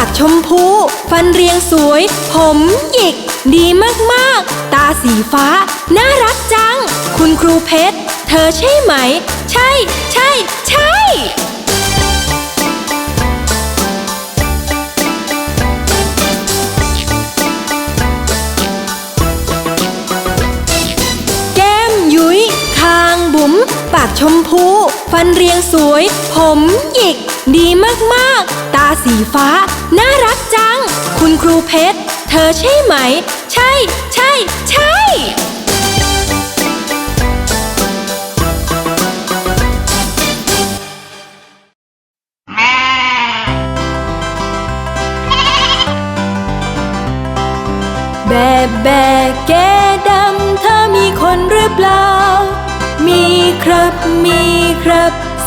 ากชมพู ฟันเรียงสวย ผมหยิก ดีมากๆ ตาสีฟ้า น่ารักจัง คุณครูเพชร เธอใช่ไหม ใช่ ใช่ ใช่แก้มยุ้ยคางบุ๋มปากชมพู ฟันเรียงสวย ผมหยิก ดีมากๆาสีฟ้า น่ารักจัง คุณครูเพชร เธอใช่ไหม ใช่ ใช่ ใช่ แบะแบะแก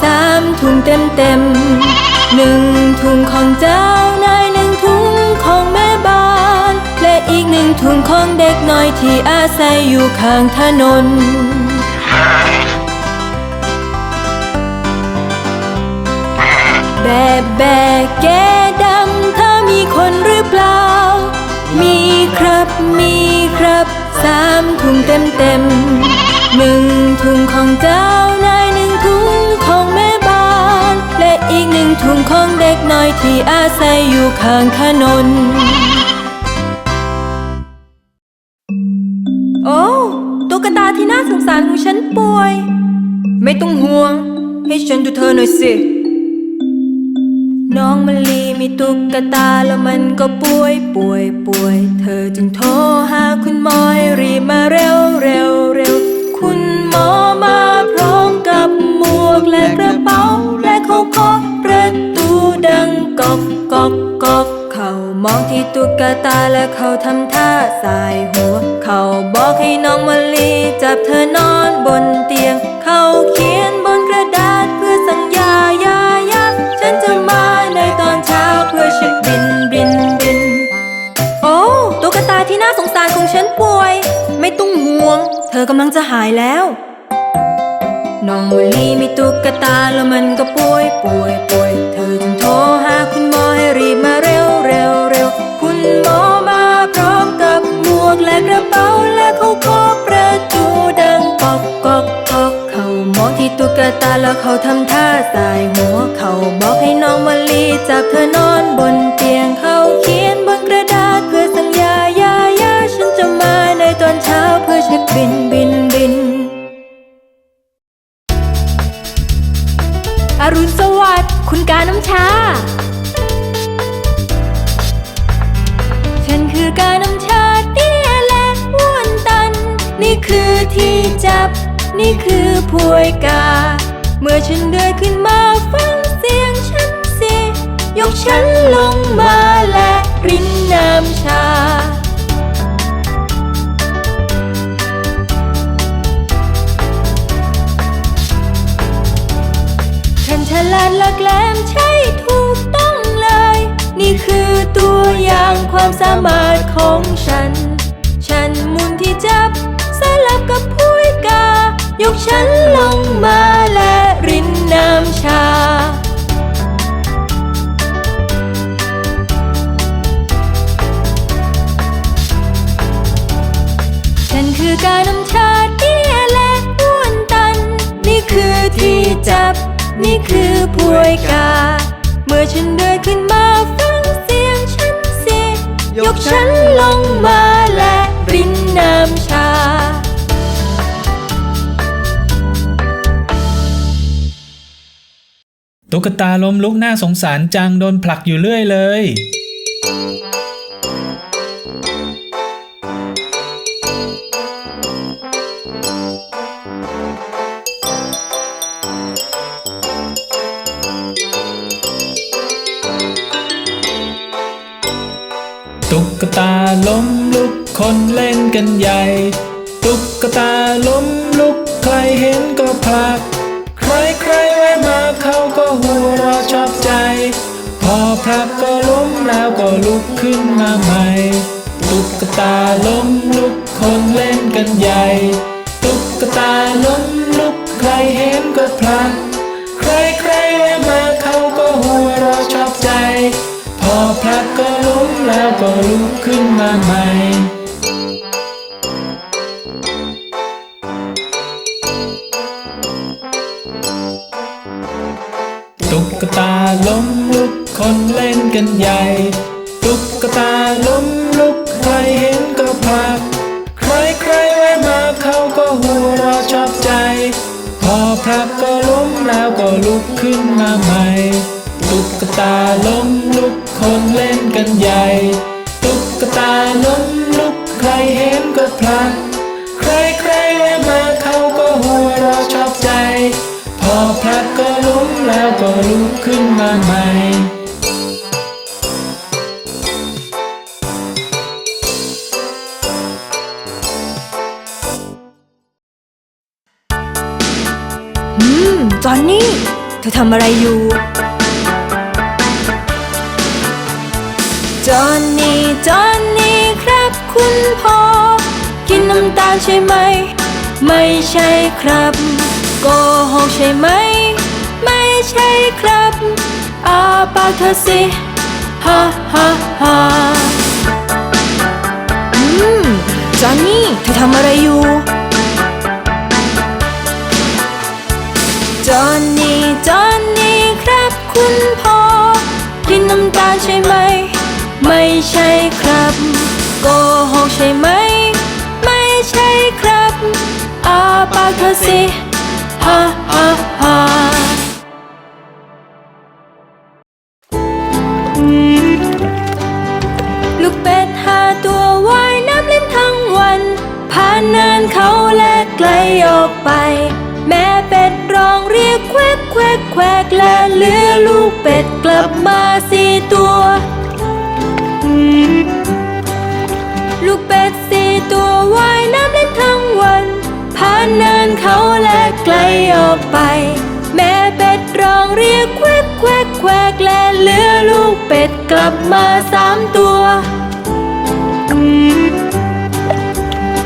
สามถุงเต็มเต็มหนึ่งถุงของเจ้านายหนึ่งถุงของแม่บ้าน และอีกหนึ่งถุงของเด็กน้อยที่อาศัยอยู่ข้างถนนแบะแบะแกดำเธอมีคนหรือเปล่า มีครับมีครับสามถุงเต็มเต็มหนึ่งถุงของเจ้านาย อีกหนึ่งถุงของเด็กน้อยที่อาศัยอยู่ข้างถนน โอ้ตุ๊กตาที่น่าสงสารของฉันป่วย ไม่ต้องห่วง ให้ฉันดูเธอหน่อยสิ น้องมะลีมีตุ๊กตาแล้วมันก็ป่วยป่วยป่วย เธอจึงโทรหาคุณหมอรีบมาเร็วเร็วเร็วคุณหมอมาพร้อมกับหมวกและกระเป๋า เขาเคาะประตูดังกอกกอกกอกเขามองที่ตุ๊กตาและเขาทำท่าสายหัว เขาบอกให้น้องมะลีจับเธอนอนบนเตียง เขาเขียนบนกระดาษเพื่อสัญญายายาฉันจะมาในตอนเช้าเพื่อเช็คบินบินบิน โอ้ตุ๊กตาที่น่าสงสารของฉันป่วย ไม่ต้องห่วง เธอกำลังจะหายแล้ว น้องมะลีมีตุ๊กตาแล้วมันก็ป่วยป่วยป่วย เธอจึงโทรหาคุณหมอให้รีบมาเร็วเร็วเร็วคุณหมอมาพร้อมกับหมวกและกระเป๋าและเขาเคาะประตูดังกอกกอกกอกเขามองที่ตุ๊กตาแล้วเขาทำท่าสายหัวเขาบอกให้น้องมะลีจับเธอนอนบนเตียงเขาเขียนบน นี่คือพวยกา เมื่อฉันเดินขึ้นมาฟังเสียงฉันสิยกฉันลงมาและรินน้ำชา ฉันฉลาดหลักแหลมใช่ถูกต้องเลย นี่คือตัวอย่างความสามารถของฉัน ยกฉันลงมาและรินน้ำชา ฉันคือการน้ำชาเตี้ยและอ้วนตัน นี่คือที่จับ นี่คือพวยกา เมื่อฉันเดินขึ้นมาฟังเสียงฉันเสียยกฉันลงมาและ ตุ๊กตาล้มลุกน่าสงสารจังโดนผลักอยู่เรื่อยเลย ตุ๊กตาล้มลุกคนเล่นกันใหญ่ ตุ๊กตาล้มลุกใครเห็นก็ผลัก พอผลักก็ล้มแล้วก็ลุกขึ้นมาใหม่ตุ๊กตาล้มลุกคนเล่นกันใหญ่ ตุ๊กตาล้มลุกใครเห็นก็ผลักใครใครแวะมาเขาก็หัวเราะชอบใจ พอพลัดก็ล้มแล้วก็ลุกขึ้นมาใหม่ตุ๊กตาล้มลุก คนเล่นกันใหญ่ ตุ๊กตาล้มลุกใครเห็นก็พลัก ใครใครแวะมาเขาก็หัวเราะชอบใจ พอพลักก็ล้มแล้วก็ลุกขึ้นมาใหม่ ตุ๊กตาล้มลุกคนเล่นกันใหญ่ ตุ๊กตาล้มลุกใครเห็นก็พลัก ใครใครแวะมาเขาก็หัวเราะชอบใจ พอพลัดก็ล้มแล้วก็ลุกขึ้นมาใหม่ อทำอะไรอยู่จอนนี่จอนนี่ครับคุณพ่อ กินน้ำตาลใช่ไหม ไม่ใช่ครับโกหกใช่ไหม ไม่ใช่ครับอาปากเธอสิฮ่าฮ่าฮ่าอืมจอนนี่เธอทำอะไรอยู่จอน ใช่ครับ โกหกใช่ไหม ไม่ใช่ครับอาปากเธอสิฮ่าฮ่าฮ่าลูกเป็ดหาตัวว่ายน้ำเล่นทั้งวัน ผ่านเนินเขาและไกลออกไป แม่เป็ดร้องเรียกแควกแควกแควกและเหลือลูกเป็ดกลับมาสี่ตัว ตัวว่ายน้ำเล่นทั้งวัน ผ่านเนินเขาและไกลออกไป แม่เป็ดร้องเรียกแควกแควกแควกและเลือลูกเป็ดกลับมาสามตัว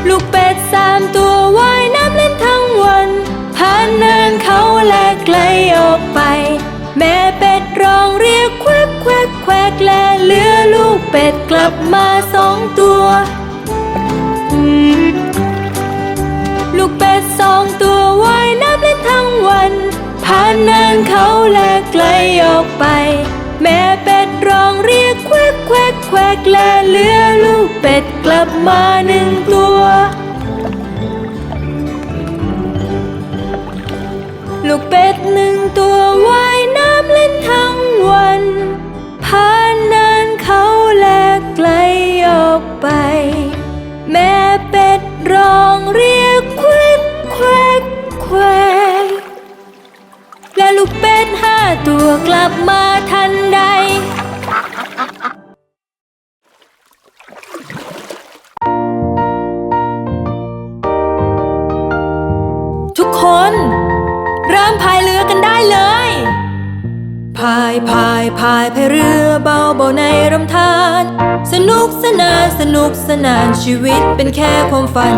ลูกเป็ดสามตัวว่ายน้ำเล่นทั้งวัน ผ่านเนินเขาและไกลออกไป แม่เป็ดร้องเรียกแควกแควกแควกและเลือลูกเป็ดกลับมา เขาและไกลออกไป แม่เป็ดร้องเรียกแควกแควกแควกและเหลือลูกเป็ดกลับมาหนึ่งตัว ลูกเป็ดหนึ่งตัวว่ายน้ำเล่นทั้งวันผ่านนินเขาและไกลออกไป ตัวกลับมาทันใด ทุกคน เริ่มพายเรือกันได้เลย พายพายพายพายเรือเบาเบาในรำธารสนุกสนานสนุกสนานชีวิตเป็นแค่ความฝัน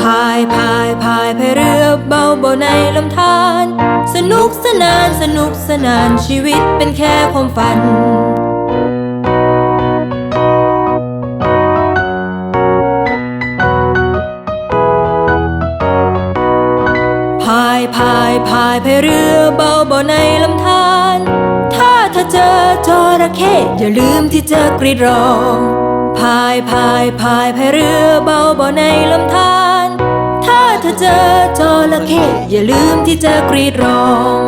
พายพายพายพายเรือเบาเบาในลำธาร สนุกสนานสนุกสนานชีวิตเป็นแค่ความฝัน พายพายพายพายเรือเบาเบาในลำธารถ้าเธอเจอจระเข้อย่าลืมที่จะกรีดร้อง พายพายพายพายเรือเบาเบาในลำธาร เธอเจอจระเข้อย่าลืมที่จะกรีดร้อง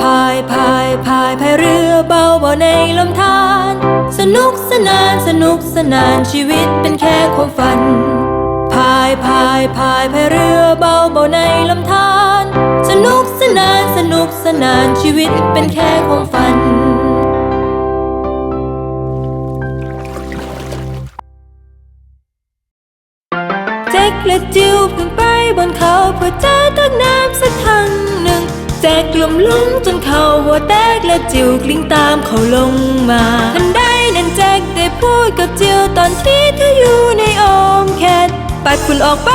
พายพายพายพายเรือเบาเบาในลำธารสนุกสนานสนุกสนานชีวิตเป็นแค่ความฝัน พายพายพายพายเรือเบาเบาในลำธารสนุกสนานสนุกสนานชีวิตเป็นแค่ความฝัน แจ็คและจิวเพิ่งไปบนเขาเพื่อเจอตักน้ำสักทางหนึ่งแจ็คกลุ่มลุ่มจนเขาหัวแตกและจิวกลิ้งตามเขาลงมาทันใดนั้นแจ็คได้พูดกับจิวตอนที่เธออยู่ในอ้อมแขนปัดฝุ่นออกไป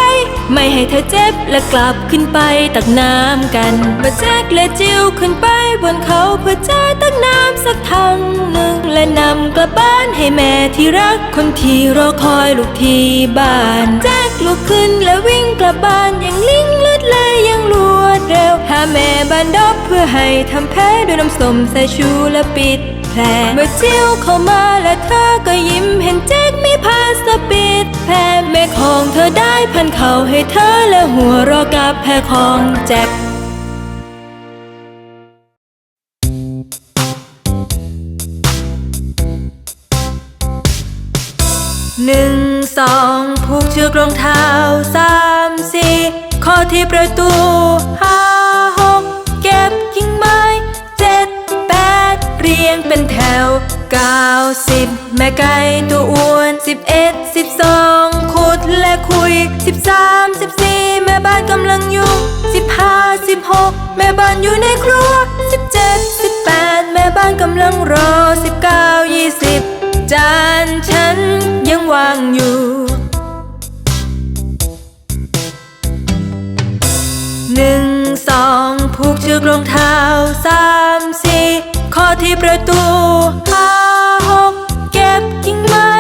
ไม่ให้เธอเจ็บและกลับขึ้นไปตักน้ำกันมาแจ็คและจิวขึ้นไปบนเขาเพื่อจะตักน้ำสักถังหนึ่งและนำกลับบ้านให้แม่ที่รักคนที่รอคอยลูกที่บ้านแจ็คลุกขึ้นและวิ่งกลับบ้านอย่างลิงลือดเลยยังรวดเร็วหาแม่บ้านดอบเพื่อให้ทำแผลด้วยน้ำส้มสายชูและปิด แผลเมื่อจิวเข้ามาและเธอก็ยิ้มเห็นแจ็คมีผ้าสปิดแผลแม่ของเธอได้พันเข่าให้เธอและหัวรอกับแผลของแจ็คหนึ่งสองผูกเชือกรองเท้าสามสี่ข้อที่ประตูห้า เก้าสิบแม่ไก่ตัวอ้วนสิบเอ็ดสิบสองขุดและคุยสิบสามสิบสี่แม่บ้านกำลังยุ่งสิบห้าสิบหกแม่บ้านอยู่ในครัวสิบเจ็ดสิบแปดแม่บ้านกำลังรอสิบเก้ายี่สิบจานฉันยังวางอยู่หนึ่งสองผูกเชือกรองเท้าสามสี่ ข้อที่ประตูห้าหกเก็บกิ่งไม้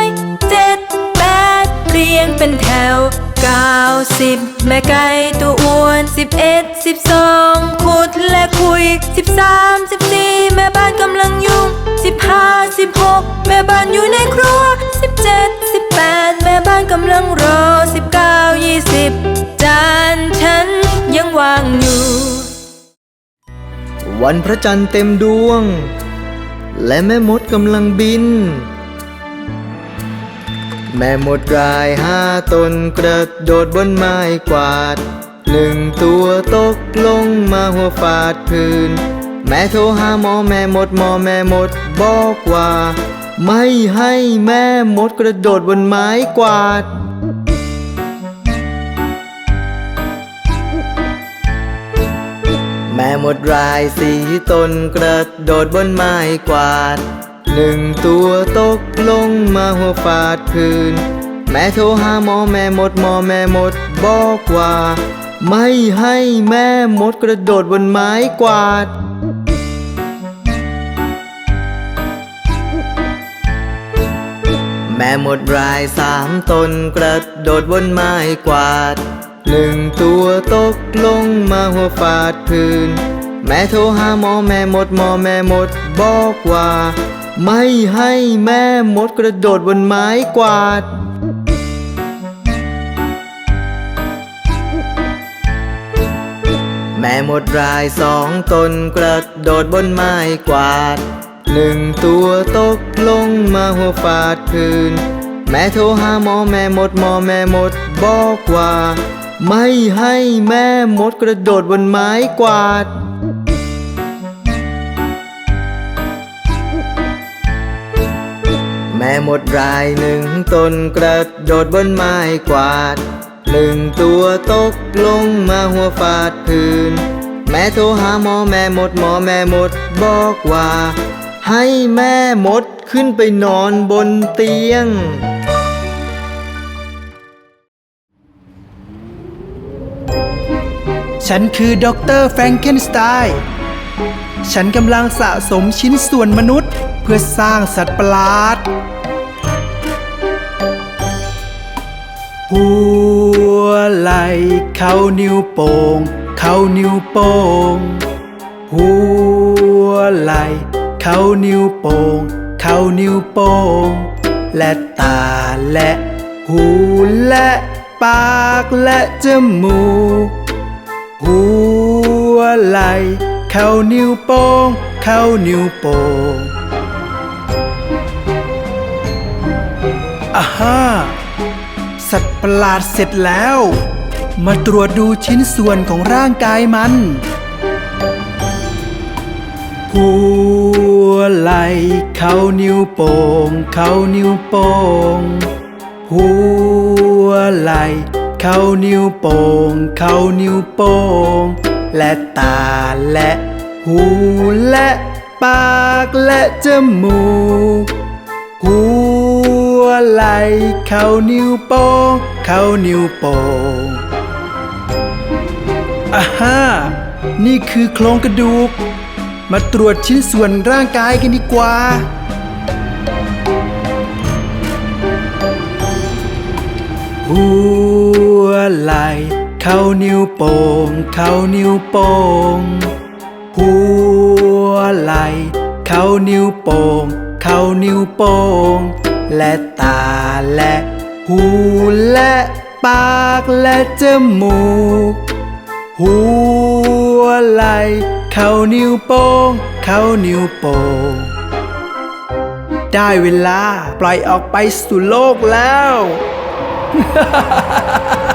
เจ็ดแปดเรียงเป็นแถวเก้าสิบแม่ไก่ตัวอ้วนสิบเอ็ดสิบสองขุดและคุยสิบสามสิบสี่แม่บ้านกำลังยุ่งสิบห้าสิบหกแม่บ้านอยู่ในครัว วันพระจันทร์เต็มดวง และแม่มดกำลังบิน แม่มดรายห้าตนกระโดดบนไม้กวาด หนึ่งตัวตกลงมาหัวฟาดพื้น แม่โทรหาหมอแม่มดหมอแม่มดบอกว่า ไม่ให้แม่มดกระโดดบนไม้กวาด แม่หมดรายสีตนกระโดดบนไม้กวาด หนึ่งตัวตกลงมาหัวฟาดพื้น แม่โทรหาหมอแม่หมดหมอแม่หมดบอกว่า ไม่ให้แม่หมดกระโดดบนไม้กวาดแม่หมดรายสามตนกระโดดบนไม้กวาด หนึ่งตัวตกลงมาหัวฟาดพื้น แม่โทรหาหมอแม่หมดหมอแม่หมดบอกว่า ไม่ให้แม่หมดกระโดดบนไม้กวาดแม่หมดรายสองตนกระโดดบนไม้กวาดหนึ่งตัวตกลงมาหัวฟาดพื้น แม่โทรหาหมอแม่หมดหมอแม่หมดบอกว่า ไม่ให้แม่มดกระโดดบนไม้กวาด แม่มดรายหนึ่งตนกระโดดบนไม้กวาด หนึ่งตัวตกลงมาหัวฟาดพื้น แม่โทรหาหมอแม่มดหมอแม่มดบอกว่า ให้แม่มดขึ้นไปนอนบนเตียง ฉันคือด็อกเตอร์แฟรงเกนสไตน์ฉันกำลังสะสมชิ้นส่วนมนุษย์ เพื่อสร้างสัตว์ประหลาดหัวไหล่เข้านิ้วโป่งเข้านิ้วโป่งหัวไหล่เข้านิ้วโป่งเข้านิ้วโป่งและตาและหูและปากและจมูก หัวไหลเข้านิ้วโป้ง เข้านิ้วโป้งอาฮ่าสัตว์ประหลาดเสร็จแล้ว มาตรวจดูชิ้นส่วนของร่างกายมัน หัวไหลเข้านิ้วโป้ง เข้านิ้วโป้ง หัวไหล เขานิ้วโป้งเขานิ้วโป้ง และตาและ หูและปากและจมูก หัวไหล่เขานิ้วโป้งเขานิ้วโป้งอ่าฮ่านี่คือโครงกระดูก มาตรวจชิ้นส่วนร่างกายกันดีกว่าหัว ไหล่เข้านิ้วโป่งเข้านิ้วโป่งหัวไหล่เข้านิ้วโป่งเข้านิ้วโป่งและตาและหูและปากและจมูก หัวไหล่เข้านิ้วโป้งเข้านิ้วโป้งได้เวลาปล่อยออกไปสู่โลกแล้ว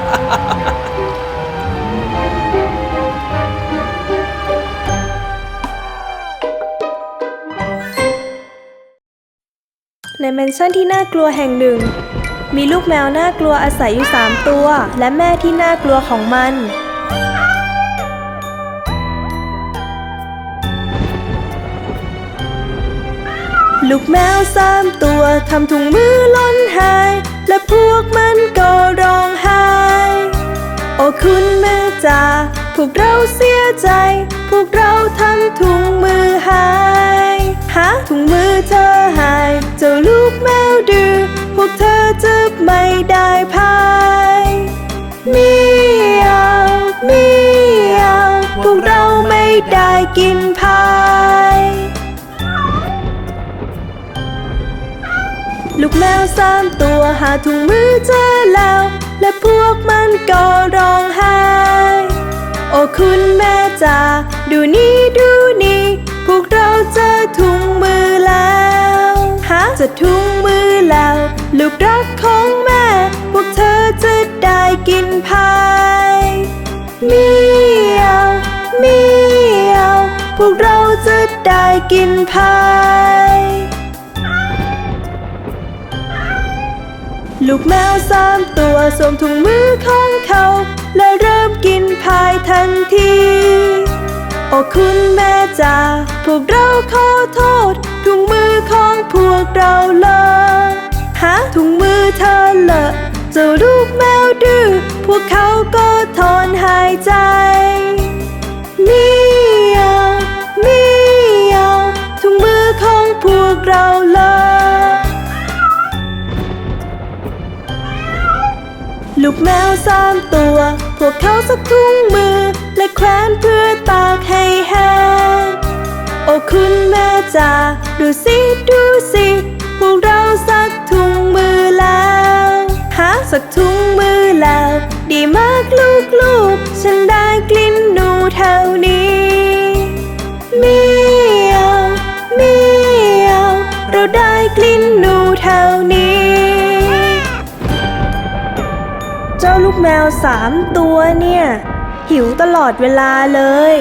ใน แมนชั่นที่น่ากลัวแห่งหนึ่ง มีลูกแมวน่ากลัวอาศัยอยู่3ตัว และแม่ที่น่ากลัวของมัน ลูกแมวสามตัวทำถุงมือล่นหาย และพวกมันก็ร้องไห้ โอ้คุณแม่จ๋าพวกเราเสียใจ พวกเราทำถุงมือหายาถุงมือเธอหาย เจ้าลูกแมวดื้อพวกเธอจะไม่ได้พายมียวเมียวพวกเราไม่ได้กินพายลูกแมวสามตัวหาถุงมือเจอแล้ว และพวกมันก็ร้องไห้ โอ้คุณแม่จ๋าดูนี่ดูนี่ พวกเราเจอถุงมือแล้วหาเจะถุงมือแล้ว ลูกรักของแม่ พวกเธอจะได้กินพายเมียวเมียวพวกเราจะได้กินพายลูกแมวสามตัวสวมถุงมือของเขา และเริ่มกินพายทันที โอ้คุณแม่จ๋าพวกเราขอโทษ ถุงมือของพวกเราเลอะหาถุงมือเธอเลอะเจ้าลูกแมวดื้อพวกเขาก็ถอนหายใจมียวเมียวถุงมือของพวกเราเลอะลูกแมวสามตัว พวกเขาสักถุงมือ และแขวนเพื่อตากให้แห้งโอ้คุณแม่จ๋าดูสิดูสิพวกเราสักถุงมือแล้วหาสักถุงมือแล้ว ดีมากลูกลูกๆฉันได้กลิ่นหนูแถวนี้เมียวเมียวเราได้กลิ่นหนูแถวนี้ เจ้าลูกแมวสามตัวเนี่ย หิวตลอดเวลาเลย